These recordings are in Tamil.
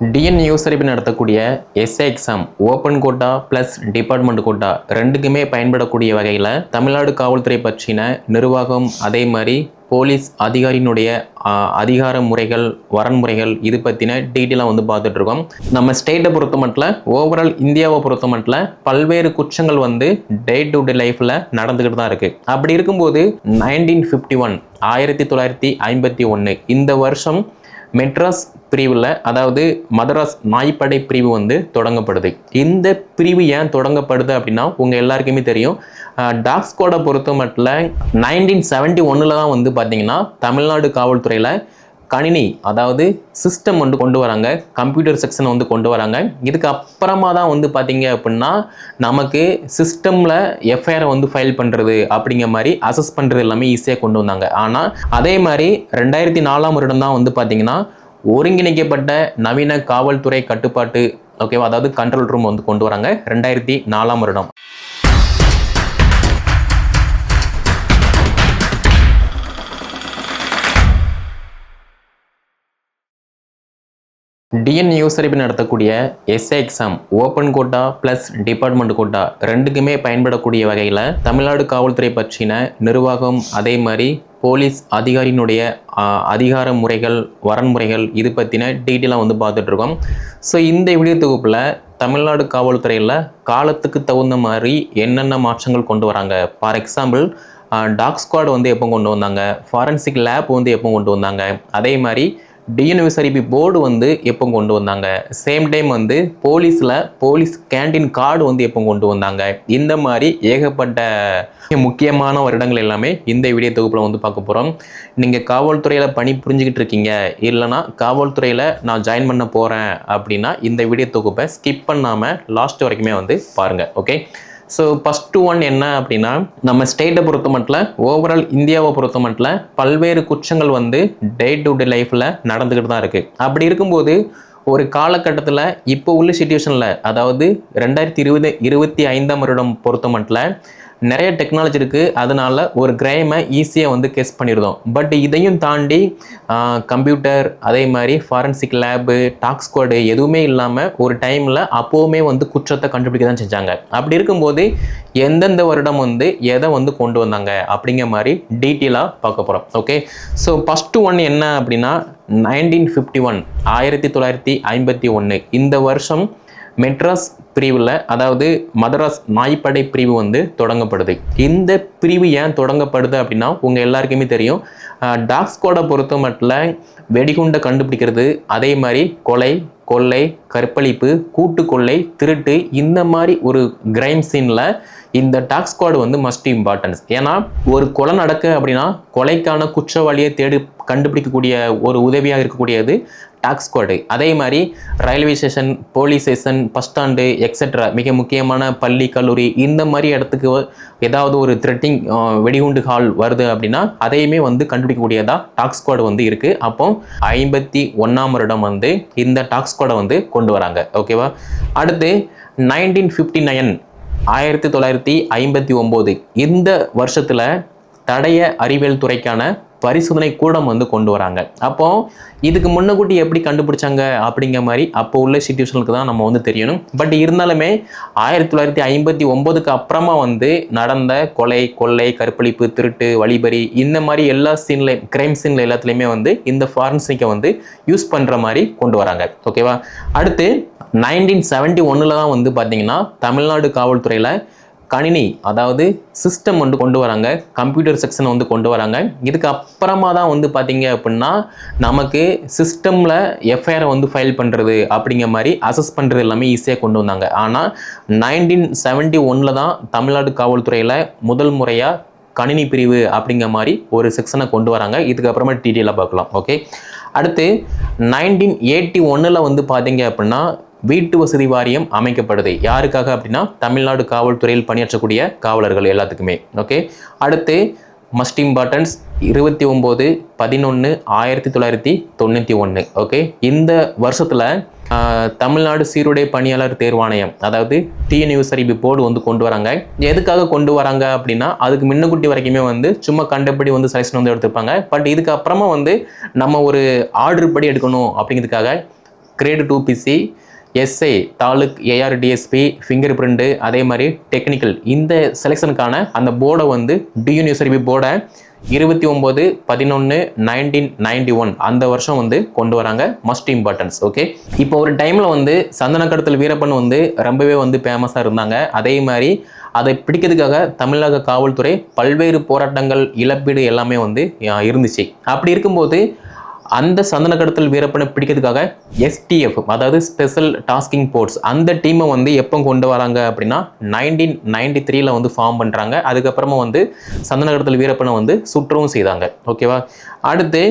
டிஎன் யூசரிபி நடத்தக்கூடிய SA exam open quota plus department quota ரெண்டுக்குமே பயன்படக்கூடிய வகையில் தமிழ்நாடு காவல்துறை பற்றின நிர்வாகம் அதே மாதிரி போலீஸ் அதிகாரியினுடைய அதிகார முறைகள் வரன்முறைகள் இது பற்றின டீட்டெயிலாக வந்து பார்த்துட்டு இருக்கோம் நம்ம ஸ்டேட்டை பொறுத்த மட்டும் ஓவரால் இந்தியாவை பொறுத்த மட்டும் பல்வேறு குற்றங்கள் வந்து டே டு டே லைஃப்பில் நடந்துக்கிட்டு தான் இருக்குது அப்படி இருக்கும்போது நைன்டீன் ஃபிஃப்டி ஒன் ஆயிரத்தி தொள்ளாயிரத்தி ஐம்பத்தி ஒன்று இந்த வருஷம் மெட்ராஸ் பிரிவில் அதாவது மதராஸ் நாய்ப்படை பிரிவு வந்து தொடங்கப்படுது. இந்த பிரிவு ஏன் தொடங்கப்படுது அப்படின்னா உங்கள் எல்லாருக்குமே தெரியும். டாக் ஸ்குவாடை பொறுத்த மட்டும் நைன்டீன் செவன்ட்டி ஒன்னில் தான் வந்து பார்த்தீங்கன்னா தமிழ்நாடு காவல்துறையில் கணினி அதாவது சிஸ்டம் வந்து கொண்டு வராங்க கம்ப்யூட்டர் செக்ஷன் வந்து கொண்டு வராங்க. இதுக்கு அப்புறமா தான் வந்து பார்த்தீங்க அப்படின்னா நமக்கு சிஸ்டமில் எஃப்ஐஆரை வந்து ஃபைல் பண்ணுறது அப்படிங்கிற மாதிரி அசஸ் பண்ணுறது எல்லாமே ஈஸியாக கொண்டு வந்தாங்க. ஆனால் அதே மாதிரி ரெண்டாயிரத்தி நாலாம் வருடம் தான் வந்து பார்த்தீங்கன்னா ஒருங்கிணைக்கப்பட்ட நவீன காவல்துறை கட்டுப்பாட்டு ஓகேவா அதாவது கண்ட்ரோல் ரூம் வந்து கொண்டு வராங்க ரெண்டாயிரத்தி நாலாம் வருடம். டிஎன் யூசரிப்பு நடத்தக்கூடிய SA exam open quota plus department quota ரெண்டுக்குமே பயன்படக்கூடிய வகையில் தமிழ்நாடு காவல்துறை பற்றின நிர்வாகம் அதே மாதிரி போலீஸ் அதிகாரியினுடைய அதிகார முறைகள் வரன்முறைகள் இது பற்றின டீட்டெயிலாக வந்து பார்த்துட்ருக்கோம். ஸோ இந்த வீடியோ தொகுப்பில் தமிழ்நாடு காவல்துறையில் காலத்துக்கு தகுந்த மாதிரி என்னென்ன மாற்றங்கள் கொண்டு வராங்க? ஃபார் எக்ஸாம்பிள் டாக் ஸ்குவாட் வந்து எப்போ கொண்டு வந்தாங்க? ஃபாரன்சிக் லேப் வந்து எப்போ கொண்டு வந்தாங்க? அதே மாதிரி டியூனிவர்சரிபி போர்டு வந்து எப்போ கொண்டு வந்தாங்க? சேம் டைம் வந்து போலீஸில் போலீஸ் கேண்டீன் கார்டு வந்து எப்போ கொண்டு வந்தாங்க? இந்த மாதிரி ஏகப்பட்ட முக்கியமான வருடங்கள் எல்லாமே இந்த வீடியோ தொகுப்பில் வந்து பார்க்க போகிறோம் நீங்கள் காவல்துறையில் பணி புரிஞ்சுக்கிட்டு இருக்கீங்க. இல்லைனா காவல்துறையில் நான் ஜாயின் பண்ண போகிறேன் அப்படின்னா இந்த வீடியோ தொகுப்பை ஸ்கிப் பண்ணாமல் லாஸ்ட் வரைக்குமே வந்து பாருங்கள் ஓகே ஸோ ஃபஸ்ட்டு ஒன் என்ன அப்படின்னா நம்ம ஸ்டேட்டை பொறுத்த மட்டும் ஓவரால் இந்தியாவை பொறுத்த மட்டும் பல்வேறு குற்றங்கள் வந்து டே டு டே லைஃப்பில் நடந்துக்கிட்டு தான் இருக்குது அப்படி இருக்கும்போது ஒரு காலகட்டத்தில் இப்போ உள்ள சுச்சுவேஷனில் அதாவது ரெண்டாயிரத்தி இருபது இருபத்தி ஐந்தாம் வருடம் பொறுத்த மட்டும் நிறைய டெக்னாலஜி இருக்குது அதனால் ஒரு கிரைமை ஈஸியாக வந்து கெஸ் பண்ணியிருந்தோம் பட் இதையும் தாண்டி கம்ப்யூட்டர் அதே மாதிரி ஃபாரன்சிக் லேபு டாக் எதுவுமே இல்லாமல் ஒரு டைமில் அப்போவுமே வந்து குற்றத்தை கண்டுபிடிக்க தான் செஞ்சாங்க. அப்படி இருக்கும்போது எந்தெந்த வருடம் வந்து எதை வந்து கொண்டு வந்தாங்க அப்படிங்கிற மாதிரி டீட்டெயிலாக பார்க்க போகிறோம் ஓகே ஸோ ஃபஸ்ட்டு ஒன் என்ன அப்படின்னா நைன்டீன் ஃபிஃப்டி ஒன் ஆயிரத்தி தொள்ளாயிரத்தி ஐம்பத்தி ஒன்று இந்த வருஷம் மெட்ராஸ் பிரிவில் அதாவது மதராஸ் நாய்ப்படை பிரிவு வந்து தொடங்கப்படுது. இந்த பிரிவு ஏன் தொடங்கப்படுது அப்படின்னா உங்கள் எல்லாருக்குமே தெரியும். டாக் ஸ்குவாடை பொறுத்த மட்டும் வெடிகுண்டை கண்டுபிடிக்கிறது அதே மாதிரி கொலை கொள்ளை கற்பழிப்பு கூட்டு கொள்ளை திருட்டு இந்த மாதிரி ஒரு கிரைம் சீனில் இந்த டாக்ஸ் ஸ்குவாடு வந்து மஸ்ட் இம்பார்ட்டன்ஸ் ஏன்னா ஒரு கொலை நடக்க அப்படின்னா கொலைக்கான குற்றவாளியை தேடி கண்டுபிடிக்கக்கூடிய ஒரு உதவியாக இருக்கக்கூடியது. டாக்ஸ் ஸ்குவாடு அதே மாதிரி railway station police station bus stand extra மிக முக்கியமான பள்ளி கல்லூரி இந்த மாதிரி இடத்துக்கு ஏதாவது ஒரு த்ரெட்டிங் வெடிகுண்டு ஹால் வருது அப்படின்னா அதையுமே வந்து கண்டுபிடிக்கக்கூடியதாக டாக் ஸ்குவாடு வந்து இருக்குது அப்போ ஐம்பத்தி ஒன்றாம் வருடம் வந்து இந்த டாக்ஸ் ஸ்குவாடை வந்து கொண்டு வராங்க. ஓகேவா அடுத்து நைன்டீன் ஃபிஃப்டி நைன் ஆயிரத்தி தொள்ளாயிரத்தி ஐம்பத்தி ஒம்பது. இந்த வருஷத்தில் தடைய அறிவியல் துறைக்கான பரிசோதனை கூடம் வந்து கொண்டு வராங்க. அப்போ இதுக்கு முன்னக்கூட்டி எப்படி கண்டுபிடிச்சாங்க அப்படிங்கிற மாதிரி அப்போ உள்ள சுச்சுவேஷனுக்கு தான் நம்ம வந்து தெரியணும். பட் இருந்தாலுமே ஆயிரத்தி தொள்ளாயிரத்தி ஐம்பத்தி ஒம்போதுக்கு அப்புறமா வந்து நடந்த கொலை கொள்ளை கற்பழிப்பு திருட்டு வழிபறி இந்த மாதிரி எல்லா சீன்ல கிரைம் சீன்ல எல்லாத்துலேயுமே வந்து இந்த ஃபாரன்சிக்கை வந்து யூஸ் பண்ணுற மாதிரி கொண்டு வராங்க. ஓகேவா அடுத்து நைன்டீன் செவன்ட்டி ஒன்னில் தான் வந்து பார்த்தீங்கன்னா தமிழ்நாடு காவல்துறையில் கணினி அதாவது சிஸ்டம் வந்து கொண்டு வராங்க கம்ப்யூட்டர் செக்ஷன் வந்து கொண்டு வராங்க. இதுக்கு அப்புறமா தான் வந்து பார்த்தீங்க அப்படின்னா நமக்கு சிஸ்டமில் எஃப்ஐஆரை வந்து ஃபைல் பண்ணுறது அப்படிங்கிற மாதிரி அசஸ் பண்ணுறது எல்லாமே ஈஸியாக கொண்டு வந்தாங்க. ஆனால் நைன்டீன் செவன்ட்டி ஒனில் தான் தமிழ்நாடு காவல்துறையில் முதல் முறையாக கணினி பிரிவு அப்படிங்கிற மாதிரி ஒரு செக்ஷனை கொண்டு வராங்க. இதுக்கப்புறமா டீட்டெயிலாக பார்க்கலாம் ஓகே அடுத்து நைன்டீன் எயிட்டி ஒன்னில் வந்து பார்த்தீங்க அப்படின்னா வீட்டு வசதி வாரியம் அமைக்கப்படுது. யாருக்காக அப்படின்னா தமிழ்நாடு காவல்துறையில் பணியாற்றக்கூடிய காவலர்கள் எல்லாத்துக்குமே. ஓகே அடுத்து மஸ்ட் இம்பார்ட்டன்ஸ் இருபத்தி ஒம்பது பதினொன்று ஆயிரத்தி தொள்ளாயிரத்தி தொண்ணூற்றி ஒன்று. ஓகே இந்த வருஷத்தில் தமிழ்நாடு சீருடை பணியாளர் தேர்வாணையம் அதாவது டிஎன்யூசரிபி போர்டு வந்து கொண்டு வராங்க. எதுக்காக கொண்டு வராங்க அப்படின்னா அதுக்கு முன்னுக்குட்டி வரைக்குமே வந்து சும்மா கண்டபடி வந்து செலெக்ஷன் வந்து எடுத்துப்பாங்க பட் இதுக்கப்புறமா வந்து நம்ம ஒரு ஆர்டர் படி எடுக்கணும் அப்படிங்கிறதுக்காக grade two PC SI taluk ARTSP finger print அதே மாதிரி டெக்னிக்கல் இந்த செலெக்ஷனுக்கான அந்த போர்டை வந்து டியூனிவர்சிட்டி போர்டை இருபத்தி ஒம்பது பதினொன்று நைன்டீன் நைன்டி ஒன் அந்த வருஷம் வந்து கொண்டு வராங்க மஸ்ட் இம்பார்ட்டன்ஸ் ஓகே இப்போ ஒரு டைமில் வந்து சந்தனக்கடத்தல் வீரப்பன் வந்து ரொம்பவே வந்து ஃபேமஸாக இருந்தாங்க. அதே மாதிரி அதை பிடிக்கிறதுக்காக தமிழக காவல்துறை பல்வேறு போராட்டங்கள் இழப்பீடு எல்லாமே வந்து இருந்துச்சு. அப்படி இருக்கும்போது அந்த சந்தன கடத்தல் வீரப்பனை பிடிக்கிறதுக்காக எஸ்டிஎஃப் அதாவது ஸ்பெஷல் டாஸ்கிங் போர்ட்ஸ் அந்த டீமை வந்து எப்போ கொண்டு வராங்க அப்படின்னா நைன்டீன் நைன்டி த்ரீல வந்து ஃபார்ம் பண்ணுறாங்க அதுக்கப்புறமா வந்து சந்தன கடத்தல் வீரப்பனை வந்து சுற்றவும் செய்தாங்க. ஓகேவா அடுத்து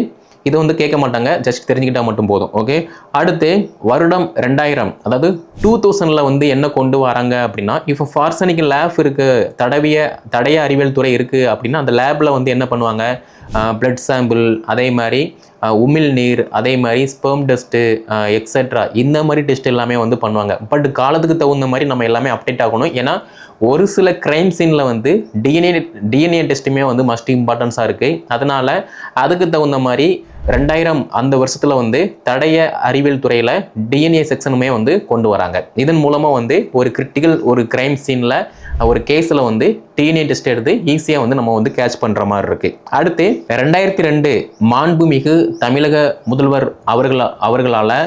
இது வந்து கேட்க மாட்டாங்க ஜஸ்ட் தெரிஞ்சுக்கிட்டால் மட்டும் போதும் ஓகே அடுத்து வருடம் ரெண்டாயிரம் அதாவது டூ தௌசண்டில் வந்து என்ன கொண்டு வராங்க அப்படின்னா இப்போ ஃபார்சனிக் லேப் இருக்குது தடவிய தடைய அறிவியல் துறை இருக்குது அப்படின்னா அந்த லேபில் வந்து என்ன பண்ணுவாங்க? பிளட் சாம்பிள் அதே மாதிரி உமிழ் நீர் அதே மாதிரி ஸ்பெர்ம் டெஸ்ட்டு எக்ஸெட்ரா இந்த மாதிரி டெஸ்ட் எல்லாமே வந்து பண்ணுவாங்க. பட் காலத்துக்கு தகுந்த மாதிரி நம்ம எல்லாமே அப்டேட் ஆகணும். ஏன்னா ஒரு சில கிரைம் சீனில் வந்து டிஎன்ஏ டிஎன்ஏ டெஸ்ட்டுமே வந்து மஸ்ட் இம்பார்ட்டன்ஸாக இருக்குது அதனால் அதுக்கு தகுந்த மாதிரி ரெண்டாயிரம் அந்த வருஷத்தில் வந்து தடைய அறிவியல் துறையில் டிஎன்ஏ செக்ஷனுமே வந்து கொண்டு வராங்க. இதன் மூலமாக வந்து ஒரு கிரிட்டிக்கல் ஒரு கிரைம் சீனில் ஒரு கேஸில் வந்து டிஎன்ஏ டெஸ்ட் எடுத்து ஈஸியாக வந்து நம்ம வந்து கேட்ச் பண்ணுற மாதிரி இருக்குது அடுத்து ரெண்டாயிரத்தி ரெண்டு மாண்புமிகு தமிழக முதல்வர் அவர்கள அவர்களால்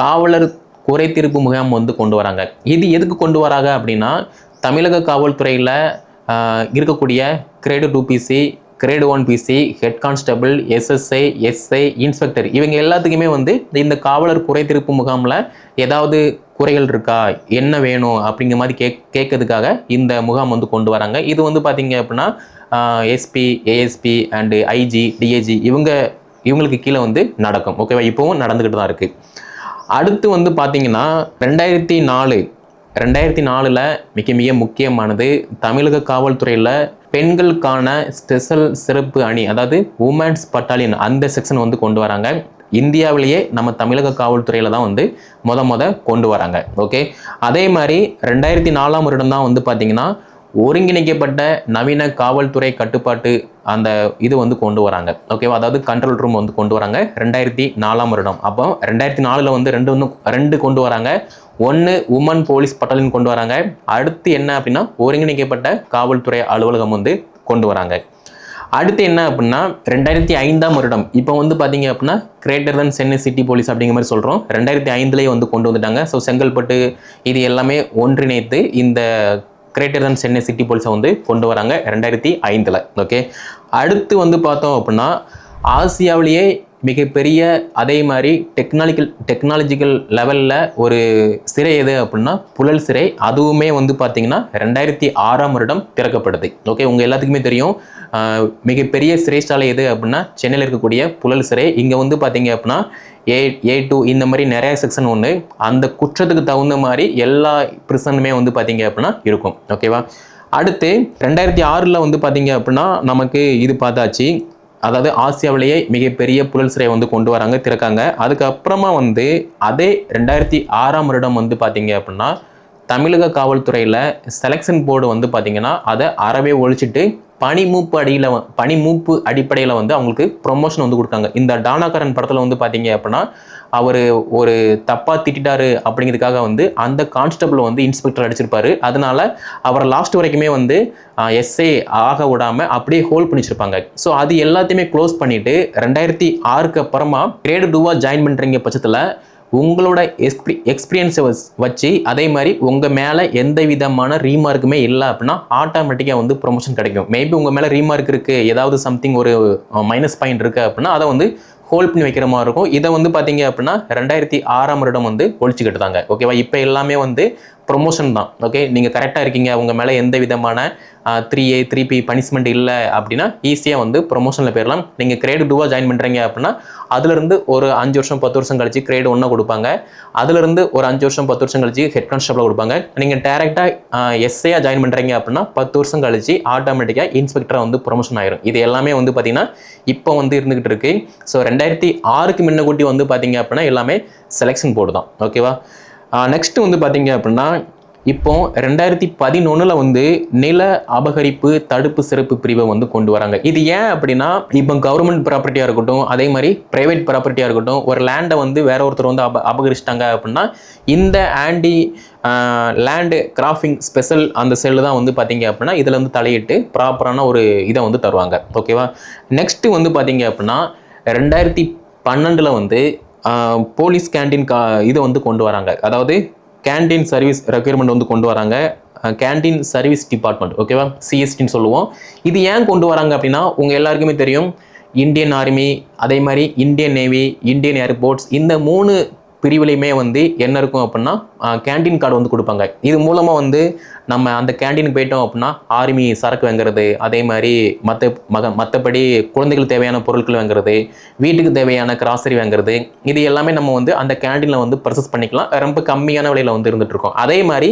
காவலர் குறைதீர்ப்பு முகாம் வந்து கொண்டு வராங்க. இது எதுக்கு கொண்டு வராங்க அப்படின்னா தமிழக காவல்துறையில் இருக்கக்கூடிய grade two PC grade one PC head constable SSI SI inspector இவங்க எல்லாத்துக்குமே வந்து இந்த காவலர் குறைத்திருப்பு முகாமில் ஏதாவது குறைகள் இருக்கா? என்ன வேணும்? அப்படிங்கிற மாதிரி கேக் கேட்கறதுக்காக இந்த முகாம் வந்து கொண்டு வராங்க. இது வந்து பார்த்திங்க அப்படின்னா SP ASP and IG DIG இவங்க இவங்களுக்கு கீழே வந்து நடக்கும். ஓகேவா இப்போவும் நடந்துக்கிட்டு தான் இருக்குது அடுத்து வந்து பார்த்திங்கன்னா ரெண்டாயிரத்தி நாலு ரெண்டாயிரத்தி நாலில் மிக மிக முக்கியமானது தமிழக காவல்துறையில் பெண்களுக்கான ஸ்பெஷல் சிறப்பு அணி அதாவது உமன்ஸ் பட்டாலியன் அந்த செக்ஷன் வந்து கொண்டு வராங்க. இந்தியாவிலேயே நம்ம தமிழக காவல்துறையில் தான் வந்து மொத மொத கொண்டு வராங்க. ஓகே அதே மாதிரி ரெண்டாயிரத்தி நாலாம் வருடம் தான் வந்து பார்த்தீங்கன்னா ஒருங்கிணைக்கப்பட்ட நவீன காவல்துறை கட்டுப்பாட்டு அந்த இது வந்து கொண்டு வராங்க. ஓகேவா அதாவது கண்ட்ரோல் ரூம் வந்து கொண்டு வராங்க. ரெண்டாயிரத்தி நாலாம் வருடம். அப்போ ரெண்டாயிரத்தி நாலில் வந்து ரெண்டு வந்து ரெண்டு கொண்டு வராங்க. ஒன்று உமன் போலீஸ் பட்டாலியன் கொண்டு வராங்க. அடுத்து என்ன அப்படின்னா ஒருங்கிணைக்கப்பட்ட காவல்துறை அலுவலகம் வந்து கொண்டு வராங்க. அடுத்து என்ன அப்படின்னா ரெண்டாயிரத்தி ஐந்தாம் வருடம். இப்போ வந்து பார்த்தீங்க அப்படின்னா கிரேட்டர் தன் சென்னை சிட்டி போலீஸ் அப்படிங்கிற மாதிரி சொல்கிறோம் ரெண்டாயிரத்தி ஐந்துலேயே வந்து கொண்டு வந்துட்டாங்க. ஸோ செங்கல்பட்டு இது எல்லாமே ஒன்றிணைத்து இந்த கிரேட்டர் தன் சென்னை சிட்டி போலீஸை வந்து கொண்டு வராங்க ரெண்டாயிரத்தி ஐந்தில். ஓகே அடுத்து வந்து பார்த்தோம் அப்படின்னா ஆசியாவிலேயே மிகப்பெரிய அதே மாதிரி டெக்னாலிக்கல் டெக்னாலஜிக்கல் லெவலில் ஒரு சிறை எது அப்படின்னா புழல் சிறை. அதுவுமே வந்து பார்த்திங்கன்னா ரெண்டாயிரத்தி ஆறாம் வருடம் திறக்கப்படுது. ஓகே உங்கள் எல்லாத்துக்குமே தெரியும். மிகப்பெரிய சிறைச்சாலை எது அப்படின்னா சென்னையில் இருக்கக்கூடிய புழல் சிறை. இங்கே வந்து பார்த்திங்க அப்படின்னா ஏ ஏ டூ இந்த மாதிரி நிறைய செக்ஷன் ஒன்று அந்த குற்றத்துக்கு தகுந்த மாதிரி எல்லா ப்ரிசனுமே வந்து பார்த்தீங்க அப்படின்னா இருக்கும். ஓகேவா அடுத்து ரெண்டாயிரத்தி ஆறில் வந்து பார்த்தீங்க அப்படின்னா நமக்கு இது பார்த்தாச்சு. அதாவது ஆசியாவிலேயே மிகப்பெரிய புழல் சிறையை வந்து கொண்டு வராங்க திறக்காங்க. அதுக்கப்புறமா வந்து அதே ரெண்டாயிரத்தி ஆறாம் வருடம் வந்து பார்த்தீங்க அப்படின்னா தமிழக காவல்துறையில் செலெக்ஷன் போர்டு வந்து பார்த்திங்கன்னா அதை அறவே ஒழிச்சிட்டு பனிமூப்பு அடியில் பனிமூப்பு அடிப்படையில் வந்து அவங்களுக்கு ப்ரொமோஷன் வந்து கொடுக்காங்க இந்த டானாகரன் படத்தில் வந்து பார்த்தீங்க அப்படின்னா அவர் ஒரு தப்பாக திட்டாரு அப்படிங்கிறதுக்காக வந்து அந்த கான்ஸ்டபிள் வந்து இன்ஸ்பெக்டர் அடிச்சிருப்பாரு. அதனால அவரை லாஸ்ட் வரைக்குமே வந்து எஸ்ஏ ஆக விடாமல் அப்படியே ஹோல்ட் பண்ணி வச்சுருப்பாங்க ஸோ அது எல்லாத்தையுமே க்ளோஸ் பண்ணிவிட்டு ரெண்டாயிரத்தி ஆறுக்கு அப்புறமா கிரேடு டூவாக ஜாயின் பண்ணுறீங்க பட்சத்தில் உங்களோட எக்ஸ்பி எக்ஸ்பீரியன்ஸை வச்சு அதே மாதிரி உங்கள் மேலே எந்த விதமான ரீமார்க்குமே இல்லை அப்படின்னா ஆட்டோமேட்டிக்காக வந்து ப்ரொமோஷன் கிடைக்கும். மேபி உங்கள் மேலே ரீமார்க் இருக்குது ஏதாவது சம்திங் ஒரு மைனஸ் பாயிண்ட் இருக்குது அப்படின்னா அதை வந்து ஹோல்ட் பண்ணி வைக்கிற மாதிரி இருக்கும். இதை வந்து பார்த்தீங்க அப்படின்னா ரெண்டாயிரத்தி ஆறாம் வருடம் வந்து ஒழிச்சுக்கிட்டு தாங்க ஓகேவா இப்போ எல்லாமே வந்து ப்ரொமோஷன் தான். ஓகே நீங்கள் கரெக்டாக இருக்கீங்க. உங்கள் மேலே எந்த விதமான three A three B punishment இல்லை அப்படின்னா ஈஸியாக வந்து ப்ரொமோஷனில் போயிடலாம் நீங்கள் கிரேடு டூவாக ஜாயின் பண்ணுறீங்க அப்படின்னா அதுலேருந்து ஒரு அஞ்சு வருஷம் பத்து வருஷம் கழிச்சு கிரேடு ஒன்று கொடுப்பாங்க. அதுலேருந்து ஒரு அஞ்சு வருஷம் பத்து வருஷம் கழிச்சு ஹெட் கான்ஸ்டபிளாக கொடுப்பாங்க. நீங்கள் டேரெக்டாக எஸ்ஐயாக ஜாயின் பண்ணுறீங்க அப்படின்னா பத்து வருஷம் கழிச்சு ஆட்டோமேட்டிக்காக இன்ஸ்பெக்டராக வந்து ப்ரொமோஷன் ஆயிரும். இது எல்லாமே வந்து பார்த்திங்கன்னா இப்போ வந்து இருந்துகிட்டு இருக்கு. ஸோ ரெண்டாயிரத்தி ஆறுக்கு முன்ன கூட்டி வந்து பார்த்தீங்க அப்படின்னா எல்லாமே செலெக்ஷன் போர்டு தான். ஓகேவா நெக்ஸ்ட்டு வந்து பார்த்தீங்க அப்படின்னா இப்போ ரெண்டாயிரத்தி பதினொன்றில் வந்து நில அபகரிப்பு தடுப்பு சிறப்பு பிரிவை வந்து கொண்டு வராங்க. இது ஏன் அப்படின்னா இப்போ கவர்மெண்ட் ப்ராப்பர்ட்டியாக இருக்கட்டும் அதே மாதிரி ப்ரைவேட் ப்ராப்பர்ட்டியாக இருக்கட்டும் ஒரு லேண்டை வந்து வேற ஒருத்தர் வந்து அப அபகரிச்சிட்டாங்க அப்படின்னா இந்த ஆண்டி லேண்டு கிராஃபிங் ஸ்பெஷல் அந்த செல்லு தான் வந்து பார்த்தீங்க அப்படின்னா இதில் வந்து தலையிட்டு ப்ராப்பரான ஒரு இதை வந்து தருவாங்க. ஓகேவா நெக்ஸ்ட்டு வந்து பார்த்தீங்க அப்படின்னா ரெண்டாயிரத்தி பன்னெண்டில் வந்து போலீஸ் கேண்டீன் கா இதை வந்து கொண்டு வராங்க. அதாவது கேண்டீன் சர்வீஸ் ரெக்யர்மெண்ட் வந்து கொண்டு வராங்க. கேண்டீன் சர்வீஸ் டிபார்ட்மெண்ட் ஓகேவா சிஎஸ்டின்னு சொல்லுவோம். இது ஏன் கொண்டு வராங்க அப்படின்னா உங்கள் எல்லாருக்குமே தெரியும். இந்தியன் ஆர்மி அதே மாதிரி இந்தியன் நேவி இந்தியன் ஏர்போர்ட்ஸ் இந்த மூணு பிரிவுலையுமே வந்து என்ன இருக்கும் அப்படின்னா கேண்டீன் கார்டு வந்து கொடுப்பாங்க. இது மூலமாக வந்து நம்ம அந்த கேண்டீனுக்கு போயிட்டோம் அப்படின்னா ஆர்மி சரக்கு வாங்குறது அதே மாதிரி மற்ற மக மற்றபடி குழந்தைகளுக்கு தேவையான பொருட்கள் வாங்குறது வீட்டுக்கு தேவையான கிராசரி வாங்குறது இது எல்லாமே நம்ம வந்து அந்த கேண்டீனில் வந்து ப்ரொசஸ் பண்ணிக்கலாம். ரொம்ப கம்மியான விலையில் வந்து இருந்துகிட்ருக்கோம் அதே மாதிரி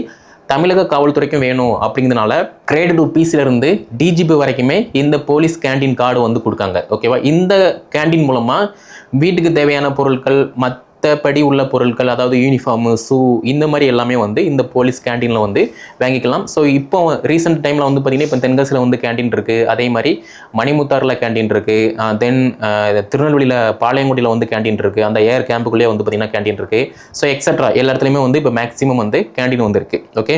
தமிழக காவல்துறைக்கும் வேணும் அப்படிங்கிறதுனால கிரேட் டூ பிசிலிருந்து டிஜிபி வரைக்குமே இந்த போலீஸ் கேண்டீன் கார்டு வந்து கொடுக்காங்க. ஓகேவா இந்த கேண்டீன் மூலமாக வீட்டுக்கு தேவையான பொருட்கள் மத் மற்றபடி உள்ள பொருட்கள் அதாவது யூனிஃபார்மு ஷூ இந்த மாதிரி எல்லாமே வந்து இந்த போலீஸ் கேண்டீனில் வந்து வாங்கிக்கலாம். ஸோ இப்போ ரீசெண்ட் டைமில் வந்து பார்த்திங்கன்னா இப்போ தென்காசியில் வந்து கேண்டீன் இருக்குது அதே மாதிரி மணிமுத்தாரில் கேண்டீன் இருக்குது தென் திருநெல்வேலியில் பாளையங்குடியில் வந்து கேண்டீன் இருக்குது அந்த ஏர் கேம்புக்குள்ளேயே வந்து பார்த்திங்கன்னா கேண்டீன் இருக்குது ஸோ எக்ஸட்ரா எல்லா இடத்துலையுமே வந்து இப்போ மேக்ஸிமம் வந்து கேண்டீன் வந்துருக்கு ஓகே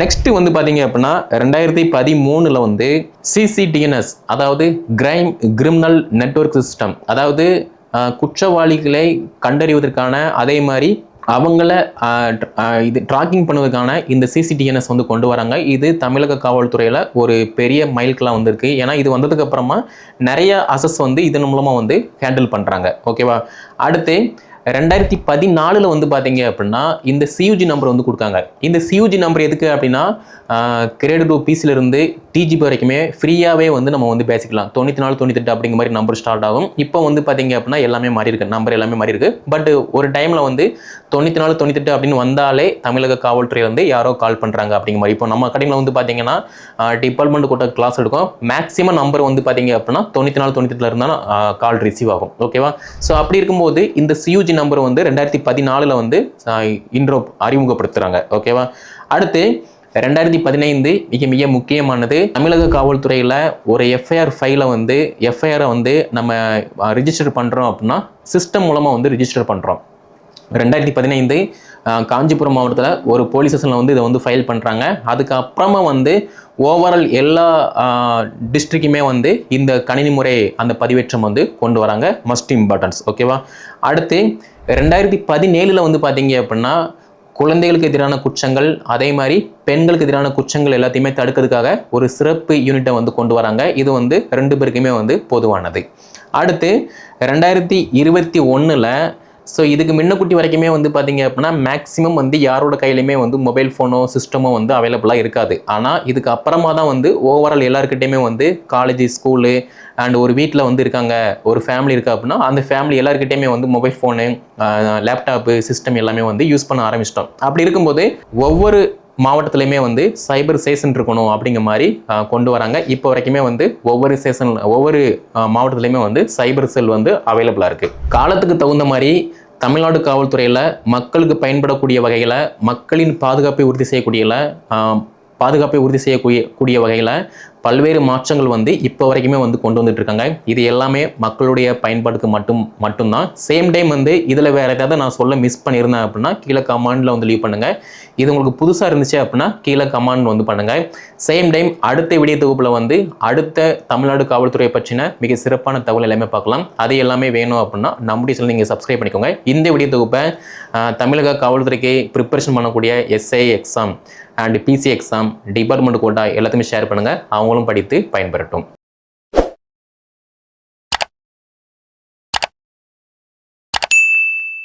நெக்ஸ்ட்டு வந்து பார்த்தீங்க அப்படின்னா ரெண்டாயிரத்தி பதிமூணில் வந்து சிசிடிஎன்எஸ் அதாவது கிரைம் கிரிமினல் நெட்வொர்க் சிஸ்டம் அதாவது குற்றவாளிகளை கண்டறிவதற்கான அதே மாதிரி அவங்கள இது ட்ராக்கிங் பண்ணுவதற்கான இந்த சிசிடிஎன்எஸ் வந்து கொண்டு வராங்க. இது தமிழக காவல்துறையில் ஒரு பெரிய மைல்கெலாம் வந்திருக்கு. ஏன்னா இது வந்ததுக்கு அப்புறமா நிறைய அசஸ் வந்து இதன் மூலமாக வந்து ஹேண்டில் பண்ணுறாங்க ஓகேவா அடுத்து ரெண்டாயிரத்தி பதினாலில் வந்து பார்த்தீங்க அப்படின்னா இந்த சியூஜி நம்பர் வந்து கொடுக்காங்க இந்த சியூஜி நம்பர் எதுக்கு அப்படின்னா கிரேட் டூ இருந்து டிஜிபி வரைக்குமே ஃப்ரீயாகவே வந்து நம்ம வந்து பேசிக்கலாம். தொண்ணூற்றி நாலு தொண்ணூத்தெட்டு அப்படிங்கிற மாதிரி நம்பர் ஸ்டார்ட் ஆகும். இப்போ வந்து பார்த்தீங்க அப்படின்னா எல்லாமே மாறி இருக்கு நம்பர் எல்லாமே மாறி இருக்கு பட் ஒரு டைமில் வந்து தொண்ணூற்றி நாலு தொண்ணூத்தெட்டு அப்படின்னு வந்தாலே தமிழக காவல்துறை வந்து யாரோ கால் பண்ணுறாங்க அப்படிங்கிற மாதிரி. இப்போ நம்ம கடையில் வந்து பார்த்தீங்கன்னா டிபார்ட்மெண்ட் கூட கிளாஸ் எடுக்கும். மேக்ஸிமம் நம்பர் வந்து பார்த்தீங்க அப்படின்னா தொண்ணூற்றி நாலு தொண்ணூத்தெட்டில் இருந்தால் கால் ரிசீவ் ஆகும். ஓகேவா ஸோ அப்படி இருக்கும்போது இந்த சியூஜி நம்பர் வந்து ரெண்டாயிரத்தி பதினாலில் வந்து இன்ட்ரோ அறிமுகப்படுத்துகிறாங்க ஓகேவா அடுத்து ரெண்டாயிரத்தி பதினைந்து மிக மிக முக்கியமானது தமிழக காவல்துறையில் ஒரு எஃப்ஐஆர் ஃபைலை வந்து எஃப்ஐஆரை வந்து நம்ம ரிஜிஸ்டர் பண்ணுறோம் அப்படின்னா சிஸ்டம் மூலமாக வந்து ரிஜிஸ்டர் பண்ணுறோம் ரெண்டாயிரத்தி பதினைந்து காஞ்சிபுரம் மாவட்டத்தில் ஒரு போலீஸ் ஸ்டேஷனில் வந்து இதை வந்து ஃபைல் பண்ணுறாங்க அதுக்கப்புறமா வந்து ஓவரால் எல்லா டிஸ்ட்ரிக்ட்டுமே வந்து இந்த கணினி முறை அந்த பதிவேற்றம் வந்து கொண்டு வராங்க. மஸ்ட் இம்பார்ட்டன்ஸ் ஓகேவா அடுத்து ரெண்டாயிரத்தி பதினேழில் வந்து பார்த்தீங்க அப்படின்னா குழந்தைகளுக்கு எதிரான குற்றங்கள் அதே மாதிரி பெண்களுக்கு எதிரான குற்றங்கள் எல்லாத்தையுமே தடுக்கிறதுக்காக ஒரு சிறப்பு யூனிட்டை வந்து கொண்டு வராங்க. இது வந்து ரெண்டு பேருக்குமே வந்து பொதுவானது. அடுத்து ரெண்டாயிரத்தி இருபத்தி ஒன்றில் ஸோ இதுக்கு முன்னக்குட்டி வரைக்குமே வந்து பார்த்தீங்க அப்படின்னா மேக்ஸிமம் வந்து யாரோட கையிலையுமே வந்து மொபைல் ஃபோனோ சிஸ்டமோ வந்து அவைலபிளாக இருக்காது. ஆனால் இதுக்கு அப்புறமா தான் வந்து ஓவரால் எல்லாருக்கிட்டையுமே வந்து காலேஜ் ஸ்கூலு அண்ட் ஒரு வீட்டில் வந்து இருக்காங்க ஒரு ஃபேமிலி இருக்கா அப்படின்னா அந்த ஃபேமிலி எல்லாருக்கிட்டையுமே வந்து மொபைல் ஃபோனு லேப்டாப்பு சிஸ்டம் எல்லாமே வந்து யூஸ் பண்ண ஆரம்பிச்சிட்டோம். அப்படி இருக்கும்போது ஒவ்வொரு மாவட்டத்துலையுமே வந்து சைபர் ஸ்டேஷன் இருக்கணும் அப்படிங்கிற மாதிரி கொண்டு வராங்க. இப்போ வரைக்குமே வந்து ஒவ்வொரு ஸ்டேஷன் ஒவ்வொரு மாவட்டத்துலேயுமே மாவட்டத்துலையுமே வந்து சைபர் செல் வந்து அவைலபிளாக இருக்குது காலத்துக்கு தகுந்த மாதிரி தமிழ்நாடு காவல்துறையில் மக்களுக்கு பயன்படக்கூடிய வகையில் மக்களின் பாதுகாப்பை உறுதி செய்யக்கூடிய பாதுகாப்பை உறுதி செய்யக்கூடிய கூடிய வகையில் பல்வேறு மாற்றங்கள் வந்து இப்போ வரைக்குமே வந்து கொண்டு வந்துட்டு இருக்காங்க. இது எல்லாமே மக்களுடைய பயன்பாட்டுக்கு மட்டும் மட்டும்தான். சேம் டைம் வந்து இதில் வேறு ஏதாவது நான் சொல்ல மிஸ் பண்ணியிருந்தேன் அப்படின்னா கீழே கமாண்டில் வந்து லீவ் பண்ணுங்கள் இது உங்களுக்கு புதுசாக இருந்துச்சு அப்படின்னா கீழே கமாண்ட் வந்து பண்ணுங்கள் சேம் டைம் அடுத்த வீடியோ தொகுப்பில் வந்து அடுத்த தமிழ்நாடு காவல்துறை பற்றின மிக சிறப்பான தகவல் எல்லாமே பார்க்கலாம். அது எல்லாமே வேணும் அப்படின்னா நம்முடைய சேனல் நீங்கள் சப்ஸ்கிரைப் பண்ணிக்கோங்க. இந்த வீடியோ தொகுப்பை தமிழக காவல்துறைக்கு ப்ரிப்பரேஷன் பண்ணக்கூடிய SI exam and PC exam department quota எல்லாத்தையுமே ஷேர் பண்ணுங்கள் அவங்களும் படித்து பயன்பெறட்டும்.